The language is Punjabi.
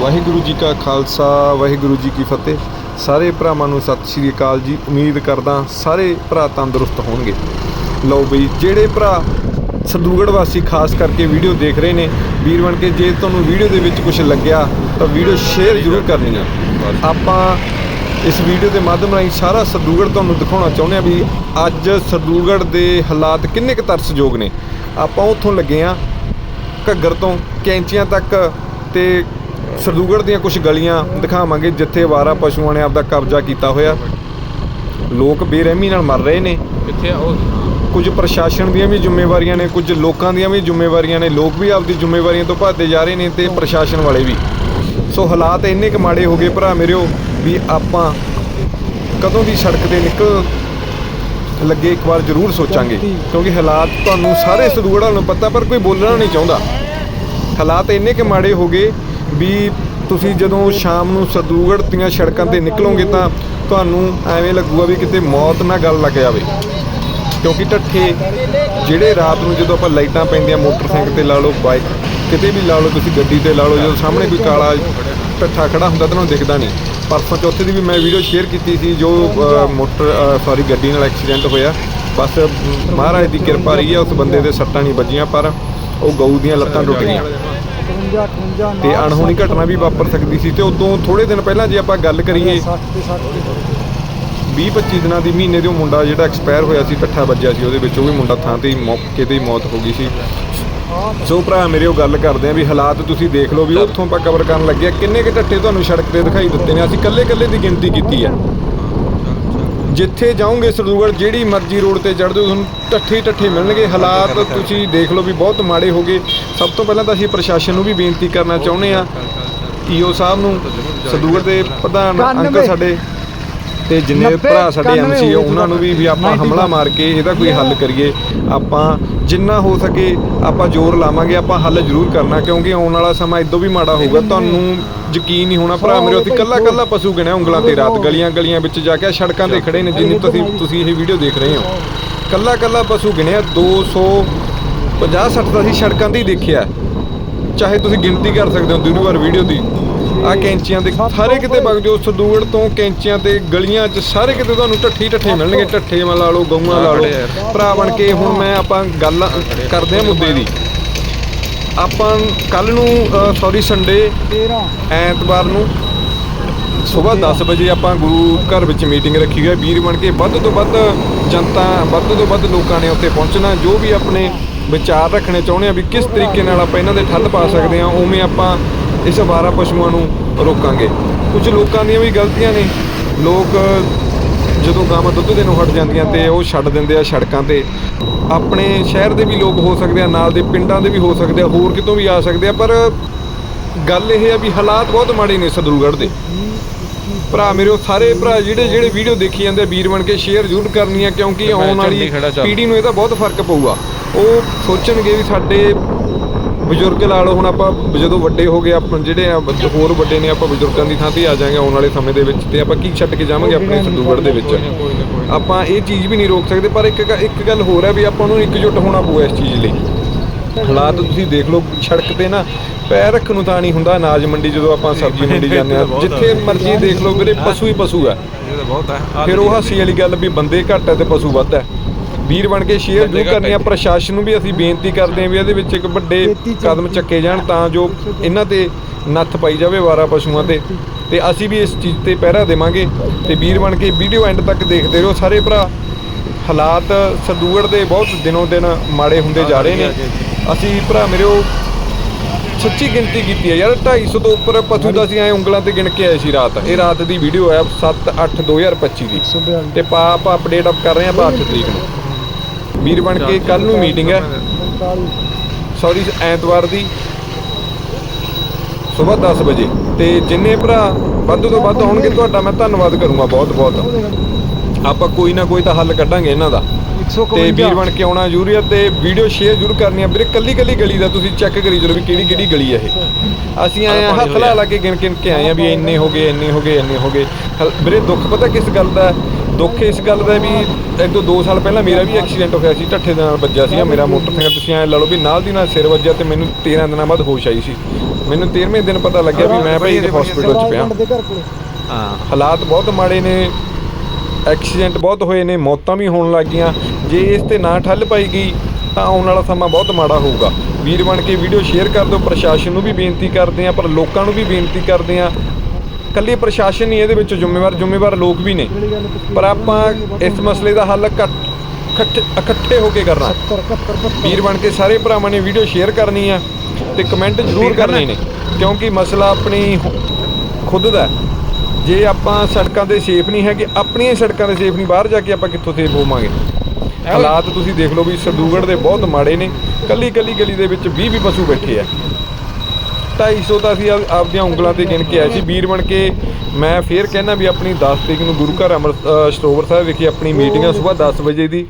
ਵਾਹਿਗੁਰੂ ਜੀ ਕਾ ਖਾਲਸਾ, ਵਾਹਿਗੁਰੂ ਜੀ ਕੀ ਫਤਿਹ। ਸਾਰੇ ਭਰਾਵਾਂ ਨੂੰ ਸਤਿ ਸ਼੍ਰੀ ਅਕਾਲ ਜੀ। ਉਮੀਦ ਕਰਦਾ ਸਾਰੇ ਭਰਾ ਤੰਦਰੁਸਤ ਹੋਣਗੇ। ਲਓ ਬਈ, ਜਿਹੜੇ ਭਰਾ ਸਰਦੂਗੜ ਵਾਸੀ ਖਾਸ ਕਰਕੇ ਵੀਡੀਓ ਦੇਖ ਰਹੇ ਨੇ, ਵੀਰ ਬਣ ਕੇ ਜੇ ਤੁਹਾਨੂੰ ਵੀਡੀਓ ਦੇ ਵਿੱਚ ਕੁਝ ਲੱਗਿਆ, ਤਾਂ ਵੀਡੀਓ ਸ਼ੇਅਰ ਜ਼ਰੂਰ ਕਰਨੀ ਆ। ਆਪਾਂ ਇਸ ਵੀਡੀਓ ਦੇ ਮਾਧਿਅਮ ਰਾਹੀਂ ਸਾਰਾ ਸਰਦੂਗੜ ਤੁਹਾਨੂੰ ਦਿਖਾਉਣਾ ਚਾਹੁੰਦੇ ਆ ਵੀ ਅੱਜ ਸਰਦੂਗੜ ਦੇ ਹਾਲਾਤ ਕਿੰਨੇ ਕੁ ਤਰਸਯੋਗ ਨੇ। ਆਪਾਂ ਉੱਥੋਂ ਲੱਗੇ ਆ ਘੱਗਰ ਤੋਂ, ਕੈਂਚੀਆਂ ਤੱਕ ਤੇ ਸਰਦੂਗੜ ਦੀਆਂ ਕੁਝ ਗਲੀਆਂ ਦਿਖਾਵਾਂਗੇ ਜਿੱਥੇ ਵਾਰਾ ਪਸ਼ੂਆਂ ਨੇ ਆਪਦਾ ਕਬਜ਼ਾ ਕੀਤਾ ਹੋਇਆ। ਲੋਕ ਬੇਰਹਿਮੀ ਨਾਲ ਮਰ ਰਹੇ ਨੇ। ਕਿੱਥੇ ਆ ਉਹ? ਕੁਝ ਪ੍ਰਸ਼ਾਸਨ ਦੀਆਂ ਵੀ ਜ਼ਿੰਮੇਵਾਰੀਆਂ ਨੇ ਕੁਝ ਲੋਕਾਂ ਦੀਆਂ ਵੀ ਜ਼ਿੰਮੇਵਾਰੀਆਂ ਨੇ। ਲੋਕ ਵੀ ਆਪਦੀ ਜ਼ਿੰਮੇਵਾਰੀਆਂ ਤੋਂ ਭੱਜਦੇ ਜਾ ਰਹੇ ਨੇ ਤੇ ਪ੍ਰਸ਼ਾਸਨ ਵਾਲੇ ਵੀ। ਸੋ ਹਾਲਾਤ ਇੰਨੇ ਕੁ ਮਾੜੇ ਹੋ ਗਏ ਭਰਾ ਮੇਰਿਓ ਵੀ ਆਪਾਂ ਕਦੋਂ ਦੀ ਸੜਕ ਤੇ ਨਿਕਲ ਲੱਗੇ ਇੱਕ ਵਾਰ ਜ਼ਰੂਰ ਸੋਚਾਂਗੇ। ਕਿਉਂਕਿ ਹਾਲਾਤ ਤੁਹਾਨੂੰ ਸਾਰੇ ਸਰਦੂਗੜਾਂ ਨੂੰ ਪਤਾ ਪਰ ਕੋਈ ਬੋਲਣਾ ਨਹੀਂ ਚਾਹੁੰਦਾ। ਹਾਲਾਤ ਇੰਨੇ ਕਿ ਮਾੜੇ ਹੋ ਗਏ ਵੀ ਤੁਸੀਂ ਜਦੋਂ ਸ਼ਾਮ ਨੂੰ ਸਰਦੂਗੜ ਦੀਆਂ ਸੜਕਾਂ ਤੇ ਨਿਕਲੋਗੇ ਤਾਂ ਤੁਹਾਨੂੰ ਐਵੇਂ ਲੱਗੂਗਾ ਵੀ ਕਿਤੇ ਮੌਤ ਨਾਲ ਗੱਲ ਲੱਗ ਜਾਵੇ। ਕਿਉਂਕਿ ਢੱਠੇ ਜਿਹੜੇ ਰਾਤ ਨੂੰ ਜਦੋਂ ਆਪਾਂ ਲਾਈਟਾਂ ਪੈਂਦੀਆਂ ਮੋਟਰਸਾਈਕਲ ਤੇ ਲਾ ਲਓ, ਬਾਈਕ, ਕਿਤੇ ਵੀ ਲਾ ਲਓ, ਤੁਸੀਂ ਗੱਡੀ ਤੇ ਲਾ ਲਓ, ਜਦੋਂ ਸਾਹਮਣੇ ਕੋਈ ਕਾਲਾ ਢੱਠਾ ਖੜਾ ਹੁੰਦਾ ਤਾਂ ਉਹਨੂੰ ਦਿਖਦਾ ਨਹੀਂ। ਪਰਸੋਂ ਚੌਥੇ ਦੀ ਵੀ ਮੈਂ ਵੀਡੀਓ ਸ਼ੇਅਰ ਕੀਤੀ ਸੀ, ਜੋ ਮੋਟਰ ਸੌਰੀ ਗੱਡੀ ਨਾਲ ਐਕਸੀਡੈਂਟ ਹੋਇਆ। ਬਸ ਮਹਾਰਾਜ ਦੀ ਕਿਰਪਾ ਰਹੀ ਹੈ ਉਸ ਬੰਦੇ ਦੇ ਸੱਟਾਂ ਨਹੀਂ ਵੱਜੀਆਂ, ਪਰ ਉਹ ਗਊ ਦੀਆਂ ਲੱਤਾਂ ਟੁੱਟ ਗਈਆਂ। ਤੇ ਅਣਹੋਣੀ ਘਟਨਾ ਵੀ ਵਾਪਰ ਸਕਦੀ ਸੀ ਤੇ ਉਦੋਂ ਥੋੜੇ ਦਿਨ ਪਹਿਲਾਂ ਜੇ ਆਪਾਂ ਗੱਲ ਕਰੀਏ 20-25 ਦਿਨਾਂ ਦੀ ਮਹੀਨੇ ਦੇ ਉਹ ਮੁੰਡਾ ਜਿਹੜਾ ਐਕਸਪਾਇਰ ਹੋਇਆ ਸੀ ਇਕੱਠਾ ਵੱਜਿਆ ਸੀ ਉਹਦੇ ਵਿੱਚ ਉਹ ਵੀ ਮੁੰਡਾ ਥਾਂ ਤੇ ਹੀ ਮੌਕੇ ਤੇ ਹੀ ਮੌਤ ਹੋ ਗਈ ਸੀ। ਸੋ ਭਰਾ ਮੇਰੇ ਉਹ ਗੱਲ ਕਰਦੇ ਆ ਵੀ ਹਾਲਾਤ ਤੁਸੀਂ ਦੇਖ ਲਓ ਵੀ ਉੱਥੋਂ ਆਪਾਂ ਕਵਰ ਕਰਨ ਲੱਗੇ ਆ। ਕਿੰਨੇ ਕਿ ਢੱਠੇ ਤੁਹਾਨੂੰ ਸੜਕ ਤੇ ਦਿਖਾਈ ਦਿੱਤੇ ਨੇ? ਅਸੀਂ ਕੱਲੇ ਕੱਲੇ ਦੀ ਗਿਣਤੀ ਕੀਤੀ ਆ। ਜਿੱਥੇ ਜਾਓਗੇ ਸਰਦੂਗੜ ਜਿਹੜੀ ਮਰਜ਼ੀ ਰੋਡ ਤੇ ਚੜ੍ਹਦੇ ਹੋ ਤੁਹਾਨੂੰ ਹੀ ਢੱਠੇ ਮਿਲਣਗੇ। ਹਾਲਾਤ ਤੁਸੀਂ ਦੇਖ ਲਓ ਵੀ ਬਹੁਤ ਮਾੜੇ ਹੋ ਗਏ। ਸਭ ਤੋਂ ਪਹਿਲਾਂ ਤਾਂ ਅਸੀਂ ਪ੍ਰਸ਼ਾਸਨ ਨੂੰ ਵੀ ਬੇਨਤੀ ਕਰਨਾ ਚਾਹੁੰਦੇ ਆ ਈਓ ਸਾਹਿਬ ਨੂੰ ਸਰਦੂਗੜ ਦੇ ਪ੍ਰਧਾਨ ਅੰਕਲ ਸਾਡੇ ਤੇ ਜਿੰਨੇ ਭਰਾ ਸਾਡੇ ਐਮਸੀ ਆ ਉਹਨਾਂ ਨੂੰ ਵੀ ਵੀ ਆਪਾਂ ਹਮਲਾ ਮਾਰ ਕੇ ਇਹਦਾ ਕੋਈ ਹੱਲ ਕਰੀਏ। ਆਪਾਂ ਜਿੰਨਾ ਹੋ ਸਕੇ ਆਪਾਂ ਜ਼ੋਰ ਲਾਵਾਂਗੇ ਆਪਾਂ ਹੱਲ ਜ਼ਰੂਰ ਕਰਨਾ ਕਿਉਂਕਿ ਆਉਣ ਵਾਲਾ ਸਮਾਂ ਇਦੋਂ ਵੀ ਮਾੜਾ ਹੋਊਗਾ। ਤੁਹਾਨੂੰ ਯਕੀਨ ਨਹੀਂ ਹੋਣਾ ਭਰਾ ਮੇਰੇ ਉੱਤੇ ਕੱਲਾ ਕੱਲਾ ਪਸ਼ੂ ਗਿਣਿਆ ਉਂਗਲਾਂ ਤੇ ਰਾਤ ਗਲੀਆਂ ਗਲੀਆਂ ਵਿੱਚ ਜਾ ਕੇ ਸੜਕਾਂ ਤੇ ਖੜੇ ਨੇ ਜਿੰਨੀ ਤੁਸੀਂ ਤੁਸੀਂ ਇਹ ਵੀਡੀਓ ਦੇਖ ਰਹੇ ਹੋ। ਕੱਲਾ ਕੱਲਾ ਪਸ਼ੂ ਗਿਣਿਆ 200 50 60 ਤਾਂ ਅਸੀਂ ਸੜਕਾਂ ਤੇ ਹੀ ਦੇਖਿਆ। ਚਾਹੇ ਤੁਸੀਂ ਗਿਣਤੀ ਕਰ ਸਕਦੇ ਹੋ ਦੂਰੀ ਵਾਰ ਵੀਡੀਓ ਦੀ। ਆ ਕੈਂਚੀਆਂ ਦੇ ਸਾਰੇ ਕਿਤੇ ਵਗ ਜੋ ਸਰਦੂਗੜ ਤੋਂ ਕੈਂਚੀਆਂ ਤੇ ਗਲੀਆਂ 'ਚ ਸਾਰੇ ਕਿਤੇ ਤੁਹਾਨੂੰ ਢੱਠੀ ਢੱਠੇ ਮਿਲਣਗੇ। ਢੱਠੇ ਮ ਲਾ ਲਓ ਗਊਆਂ ਲਾ ਲਓ। ਭਰਾ ਬਣ ਕੇ ਹੁਣ ਮੈਂ ਆਪਾਂ ਗੱਲ ਕਰਦੇ ਆ ਮੁੱਦੇ ਦੀ। ਆਪਾਂ ਕੱਲ ਨੂੰ ਸੌਰੀ ਸੰਡੇ 13 ਐਤਵਾਰ ਨੂੰ ਸਵੇਰ 10 ਵਜੇ ਆਪਾਂ ਗੁਰੂ ਘਰ ਵਿੱਚ ਮੀਟਿੰਗ ਰੱਖੀ ਹੋਈ ਹੈ। ਵੀਰ ਬਣ ਕੇ ਵੱਧ ਤੋਂ ਵੱਧ ਜਨਤਾ ਵੱਧ ਤੋਂ ਵੱਧ ਲੋਕਾਂ ਨੇ ਉੱਥੇ ਪਹੁੰਚਣਾ। ਜੋ ਵੀ ਆਪਣੇ ਵਿਚਾਰ ਰੱਖਣੇ ਚਾਹੁੰਦੇ ਆ ਵੀ ਕਿਸ ਤਰੀਕੇ ਨਾਲ ਆਪਾਂ ਇਹਨਾਂ ਦੇ ਠੱਲ ਪਾ ਸਕਦੇ ਆ ਉਵੇਂ ਆਪਾਂ ਇਸ ਅਵਾਰਾ ਪਸ਼ੂਆਂ ਨੂੰ ਰੋਕਾਂਗੇ। ਕੁਝ ਲੋਕਾਂ ਦੀਆਂ ਵੀ ਗਲਤੀਆਂ ਨੇ। ਲੋਕ ਜਦੋਂ ਗਾਵਾਂ ਦੁੱਧ ਦੇਣੋਂ ਹਟ ਜਾਂਦੀਆਂ ਤੇ ਉਹ ਛੱਡ ਦਿੰਦੇ ਆ ਸੜਕਾਂ ਤੇ। ਆਪਣੇ ਸ਼ਹਿਰ ਦੇ ਵੀ ਲੋਕ ਹੋ ਸਕਦੇ ਆ ਨਾਲ ਦੇ ਪਿੰਡਾਂ ਦੇ ਵੀ ਹੋ ਸਕਦੇ ਆ ਹੋਰ ਕਿਤੋਂ ਵੀ ਆ ਸਕਦੇ ਆ ਪਰ ਗੱਲ ਇਹ ਹੈ ਵੀ ਹਾਲਾਤ ਬਹੁਤ ਮਾੜੇ ਨੇ ਸਦਰੂਗੜ੍ਹ ਦੇ। ਭਰਾ ਮੇਰੇ ਉਹ ਸਾਰੇ ਭਰਾ ਜਿਹੜੇ ਜਿਹੜੇ ਵੀਡੀਓ ਦੇਖੀ ਜਾਂਦੇ ਆ, ਵੀਰ ਬਣ ਕੇ ਸ਼ੇਅਰ ਜ਼ਰੂਰ ਕਰਨੀ ਆ ਕਿਉਂਕਿ ਆਉਣ ਵਾਲੀ। ਪੀੜ੍ਹੀ ਨੂੰ ਇਹਦਾ ਬਹੁਤ ਫ਼ਰਕ ਪਊਗਾ। ਉਹ ਸੋਚਣਗੇ ਵੀ ਸਾਡੇ ਬਜ਼ੁਰਗ ਲਾ ਲਓ ਹੁਣ ਆਪਾਂ ਜਦੋਂ ਵੱਡੇ ਹੋ ਗਏ ਆਪਾਂ ਜਿਹੜੇ ਆ ਬ- ਹੋਰ ਵੱਡੇ ਨੇ ਆਪਾਂ ਬਜ਼ੁਰਗਾਂ ਦੀ ਥਾਂ ਤੇ ਆ ਜਾਾਂਗੇ ਆਉਣ ਵਾਲੇ ਸਮੇਂ ਦੇ ਵਿੱਚ ਤੇ ਆਪਾਂ ਕੀ ਛੱਡ ਕੇ ਜਾਵਾਂਗੇ ਆਪਣੇ ਸੰਦੂਗੜ ਦੇ ਵਿੱਚ? ਆਪਾਂ ਇਹ ਚੀਜ਼ ਵੀ ਨਹੀਂ ਰੋਕ ਸਕਦੇ ਪਰ ਇੱਕ ਇੱਕ ਗੱਲ ਹੋਰ ਹੈ ਵੀ ਆਪਾਂ ਨੂੰ ਇਕਜੁੱਟ ਹੋਣਾ ਪਊ ਇਸ ਚੀਜ਼ ਲਈ। ਹਾਲਾਤ ਤੁਸੀਂ ਦੇਖ ਲਓ ਸੜਕ ਤੇ ਨਾ ਪੈਰ ਰੱਖਣ ਨੂੰ ਤਾਂ ਨਹੀਂ ਹੁੰਦਾ ਅਨਾਜ ਮੰਡੀ ਜਦੋਂ ਆਪਾਂ ਸਬਜ਼ੀ ਮੰਡੀ ਜਾਂਦੇ ਆ। ਜਿੱਥੇ ਮਰਜ਼ੀ ਦੇਖ ਲਓ ਵੀਰੇ ਪਸ਼ੂ ਹੀ ਪਸ਼ੂ ਆ। ਇਹ ਤਾਂ ਬਹੁਤ ਹੈ ਫਿਰ ਉਹ ਹਾਸੀ ਵਾਲੀ ਗੱਲ ਵੀ ਬੰਦੇ ਘੱਟ ਹੈ ਤੇ ਪਸ਼ੂ ਵੱਧ ਹੈ ਵੀਰ ਬਣ ਕੇ ਸ਼ੇਅਰ ਜ਼ਰੂਰ ਕਰਨੀ ਆ। ਪ੍ਰਸ਼ਾਸਨ ਨੂੰ ਵੀ ਅਸੀਂ ਬੇਨਤੀ ਕਰਦੇ ਹਾਂ ਵੀ ਇਹਦੇ ਵਿੱਚ ਇੱਕ ਵੱਡੇ ਕਦਮ ਚੱਕੇ ਜਾਣ ਤਾਂ ਜੋ ਇਹਨਾਂ ਤੇ ਨੱਥ ਪਾਈ ਜਾਵੇ ਵਾਰਾ ਪਸ਼ੂਆਂ ਤੇ। ਤੇ ਅਸੀਂ ਵੀ ਇਸ ਚੀਜ਼ ਤੇ ਪਹਿਰਾ ਦੇਵਾਂਗੇ। ਤੇ ਵੀਰ ਬਣ ਕੇ ਵੀਡੀਓ ਐਂਡ ਤੱਕ ਦੇਖਦੇ ਰਹੋ। ਸਾਰੇ ਭਰਾ ਹਾਲਾਤ ਸਰਦੂਗੜ ਦੇ ਬਹੁਤ ਦਿਨੋਂ ਦਿਨ ਮਾੜੇ ਹੁੰਦੇ ਜਾ ਰਹੇ ਨੇ। ਅਸੀਂ ਭਰਾ ਮੇਰਿਓ ਸੱਚੀ ਗਿਣਤੀ ਕੀਤੀ ਹੈ। ਯਾਰ 250 ਤੋਂ ਉੱਪਰ ਪਸ਼ੂ ਦਾ ਅਸੀਂ ਐ ਉਂਗਲਾਂ ਤੇ ਗਿਣ ਕੇ ਆਏ ਸੀ ਰਾਤ। ਇਹ ਰਾਤ ਦੀ ਵੀਡੀਓ ਹੈ 7 8 2025 ਦੀ। 142 ਤੇ ਪਾ ਆਪਾਂ ਅਪਡੇਟ ਅਪ ਕਰ ਰਹੇ ਹਾਂ ਆਪਾਂ 8 ਤਰੀਕ ਨੂੰ। ਵੀਰ ਬਣ ਕੇ ਕੱਲ ਨੂੰ ਮੀਟਿੰਗ ਹੈ। 45 ਸੌਰੀ ਐਤਵਾਰ ਦੀ ਸਵੇਰ 10 ਵਜੇ। ਤੇ ਜਿੰਨੇ ਭਰਾ ਵੱਧ ਤੋਂ ਵੱਧ ਆਉਣਗੇ ਤੁਹਾਡਾ ਮੈਂ ਧੰਨਵਾਦ ਕਰੂੰਗਾ ਬਹੁਤ ਬਹੁਤ। ਆਪਾਂ ਕੋਈ ਨਾ ਕੋਈ ਤਾਂ ਹੱਲ ਕੱਢਾਂਗੇ ਇਹਨਾਂ ਦਾ। ਤੇ ਵੀਰ ਬਣ ਕੇ ਆਉਣਾ ਹੈ ਤੇ ਵੀਡੀਓ ਸ਼ੇਅਰ ਜ਼ਰੂਰ ਕਰਨੀ ਆ ਵੀਰੇ ਕੱਲੀ ਕੱਲੀ ਗਲੀ ਦਾ ਤੁਸੀਂ ਚੈੱਕ ਕਰੀ ਚਲੋ ਵੀ ਕਿਹੜੀ ਕਿਹੜੀ ਗਲੀ ਹੈ ਇਹ। ਅਸੀਂ ਆਏ ਆ ਹੱਥ ਲਾ ਲਾ ਕੇ ਗਿਣ ਗਿਣ ਕੇ ਆਏ ਆ ਵੀ ਇੰਨੇ ਹੋ ਗਏ ਇੰਨੇ ਹੋ ਗਏ ਇੰਨੇ ਹੋ ਗਏ। ਵੀਰੇ ਦੁੱਖ ਪਤਾ ਕਿਸ ਗੱਲ ਦਾ ਹੈ? ਦੁੱਖ ਇਸ ਗੱਲ ਦਾ ਵੀ ਇੱਕ ਤੋਂ 2 ਸਾਲ ਪਹਿਲਾਂ ਮੇਰਾ ਵੀ ਐਕਸੀਡੈਂਟ ਹੋਇਆ ਸੀ, ਢੱਠੇ ਦੇ ਨਾਲ ਵੱਜਿਆ ਸੀ, ਮੇਰਾ ਮੋਟਰਸਾਈਕਲ, ਤੁਸੀਂ ਐ ਲਾ ਲਓ ਵੀ ਨਾਲ ਦੀ ਨਾਲ ਸਿਰ ਵੱਜਿਆ ਤੇ ਮੈਨੂੰ 13 ਦਿਨਾਂ ਬਾਅਦ ਹੋਸ਼ ਆਈ ਸੀ। ਮੈਨੂੰ 13ਵੇਂ ਦਿਨ ਪਤਾ ਲੱਗਿਆ ਵੀ ਮੈਂ ਭਾਈ ਇਹਦੇ ਹਸਪੀਟਲ 'ਚ ਪਿਆ। ਹਾਂ, ਹਾਲਾਤ ਬਹੁਤ ਮਾੜੇ ਨੇ, ਐਕਸੀਡੈਂਟ ਬਹੁਤ ਹੋਏ ਨੇ, ਮੌਤਾਂ ਵੀ ਹੋਣ ਲੱਗੀਆਂ। ਜੇ ਇਸ ਤੇ ਨਾ ਠੱਲ ਪਾਈ ਗਈ, ਤਾਂ ਆਉਣ ਵਾਲਾ ਸਮਾਂ ਬਹੁਤ ਮਾੜਾ ਹੋਊਗਾ। ਵੀਰ ਬਣ ਕੇ ਵੀਡੀਓ ਸ਼ੇਅਰ ਕਰ ਦਿਓ, ਪ੍ਰਸ਼ਾਸਨ ਨੂੰ ਵੀ ਬੇਨਤੀ ਕਰਦੇ ਆ ਪਰ ਲੋਕਾਂ ਨੂੰ ਵੀ ਬੇਨਤੀ ਕਰਦੇ ਆ ਕੱਲੀ ਪ੍ਰਸ਼ਾਸਨ ਨਹੀਂ ਇਹਦੇ ਵਿੱਚ ਜ਼ਿੰਮੇਵਾਰ ਜ਼ਿੰਮੇਵਾਰ ਲੋਕ ਵੀ ਨੇ। ਪਰ ਆਪਾਂ ਇਸ ਮਸਲੇ ਦਾ ਹੱਲ ਇਕੱਠ- ਹੋ ਕੇ ਕਰਨਾ। 70 71 ਵੀਰ ਬਣ ਕੇ ਸਾਰੇ ਭਰਾਵਾਂ ਨੇ ਵੀਡੀਓ ਸ਼ੇਅਰ ਕਰਨੀ ਆ ਤੇ ਕਮੈਂਟ ਜ਼ਰੂਰ ਕਰਨੇ ਨੇ। ਕਿਉਂਕਿ ਮਸਲਾ ਆਪਣੀ ਖੁਦ ਦਾ। ਜੇ ਆਪਾਂ ਸੜਕਾਂ ਤੇ ਸੇਫ ਨਹੀਂ ਹੈਗੇ ਆਪਣੀਆਂ ਸੜਕਾਂ ਤੇ ਸੇਫ ਨਹੀਂ ਬਾਹਰ ਜਾ ਕੇ ਆਪਾਂ ਕਿੱਥੋਂ ਸੇਫ ਹੋਵਾਂਗੇ? ਹਾਲਾਤ ਤੁਸੀਂ ਦੇਖ ਲਓ ਵੀ ਸਰਦੂਗੜ ਦੇ ਬਹੁਤ ਮਾੜੇ ਨੇ। ਕੱਲੀ ਕੱਲੀ ਗਲੀ ਦੇ ਵਿੱਚ 20 20 ਪਸ਼ੂ ਬੈਠੇ ਆ। 250 ਤਾਂ ਅਸੀਂ ਆਪ- ਆਪਦੀਆਂ ਉਂਗਲਾਂ ਤੇ ਗਿਣ ਕੇ ਆਏ ਸੀ। ਵੀਰ ਬਣ ਕੇ ਮੈਂ ਫੇਰ ਕਹਿੰਦਾ ਵੀ ਆਪਣੀ 10 ਤਰੀਕ ਨੂੰ ਗੁਰੂ ਘਰ ਅੰਮ੍ਰਿਤ ਅ, ਸਰੋਵਰ ਸਾਹਿਬ ਵਿਖੇ ਆਪਣੀ ਮੀਟਿੰਗ ਆ ਸਵੇਰ 10 ਵਜੇ ਦੀ।